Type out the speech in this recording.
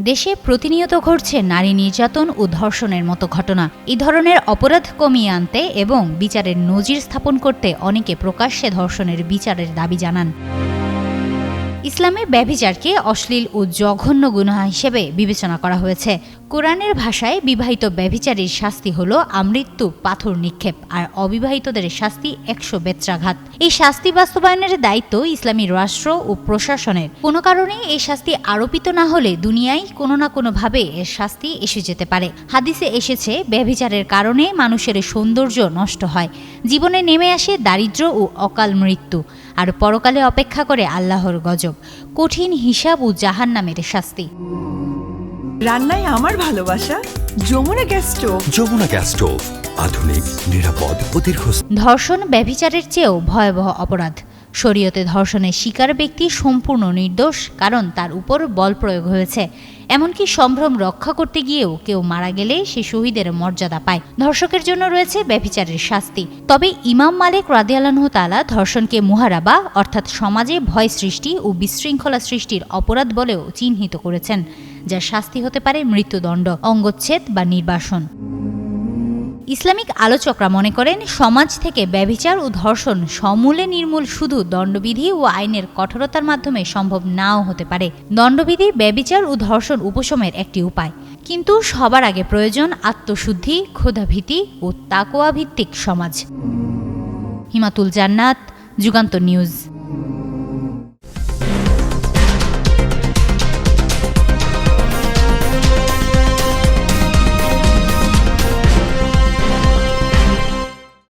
দেশে প্রতিনিয়ত ঘটছে নারী নির্যাতন ও ধর্ষণের মতো ঘটনা। এই ধরনের অপরাধ কমিয়ে আনতে এবং বিচারের নজির স্থাপন করতে অনেকে প্রকাশ্যে ধর্ষণের বিচারের দাবি জানান। ইসলামে ব্যভিচারকে অশ্লীল ও জঘন্য গুণা হিসেবে বিবেচনা করা হয়েছে। কোরআনের ভাষায় বিবাহিত ব্যভিচারীর শাস্তি হল আমৃত্যু, পাথর নিক্ষেপ আর অবিবাহিতদের শাস্তি একশো বেত্রাঘাত। এই শাস্তি বাস্তবায়নের দায়িত্ব ইসলামী রাষ্ট্র ও প্রশাসনের। কোনো কারণে এই শাস্তি আরোপিত না হলে দুনিয়ায় কোনো না কোনোভাবে এর শাস্তি এসে যেতে পারে। হাদিসে এসেছে, ব্যভিচারের কারণে মানুষের সৌন্দর্য নষ্ট হয়। জীবনে নেমে আসে দারিদ্র্য ও অকাল মৃত্যু আর পরকালে অপেক্ষা করে আল্লাহর গজব। কঠিন হিসাব ও জাহান নামের শাস্তি। রান্নায় আমার ভালোবাসা Jamuna gas stove. Jamuna gas stove আধুনিক নিরাপদ ও ধর্ষণ ব্যভিচারের চেয়েও ভয়াবহ অপরাধ। শরীয়তে ধর্ষণের শিকার ব্যক্তি সম্পূর্ণ নির্দোষ কারণ তার উপর বল প্রয়োগ হয়েছে। এমনকি সম্ভ্রম রক্ষা করতে গিয়েও কেউ মারা গেলে সে শহীদের মর্যাদা পায়। ধর্ষকের জন্য রয়েছে ব্যভিচারের শাস্তি। তবে ইমাম মালিক রাদিয়ালানহ তালা ধর্ষণকে মুহারাবা অর্থাৎ সমাজে ভয় সৃষ্টি ও বিশৃঙ্খলা সৃষ্টির অপরাধ বলেও চিহ্নিত করেছেন। যার শাস্তি হতে পারে মৃত্যুদণ্ড, অঙ্গচ্ছেদ বা নির্বাসন। ইসলামিক আলোচকরা মনে করেন, সমাজ থেকে ব্যভিচার ও ধর্ষণ সমূলে নির্মূল শুধু দণ্ডবিধি ও আইনের কঠোরতার মাধ্যমে সম্ভব নাও হতে পারে। দণ্ডবিধি, ব্যভিচার ও ধর্ষণ উপশমের একটি উপায়। কিন্তু সবার আগে প্রয়োজন আত্মশুদ্ধি, ক্ষুধাভীতি ও তাকোয়া ভিত্তিক সমাজ। হিমাতুল জান্নাত, যুগান্ত নিউজ।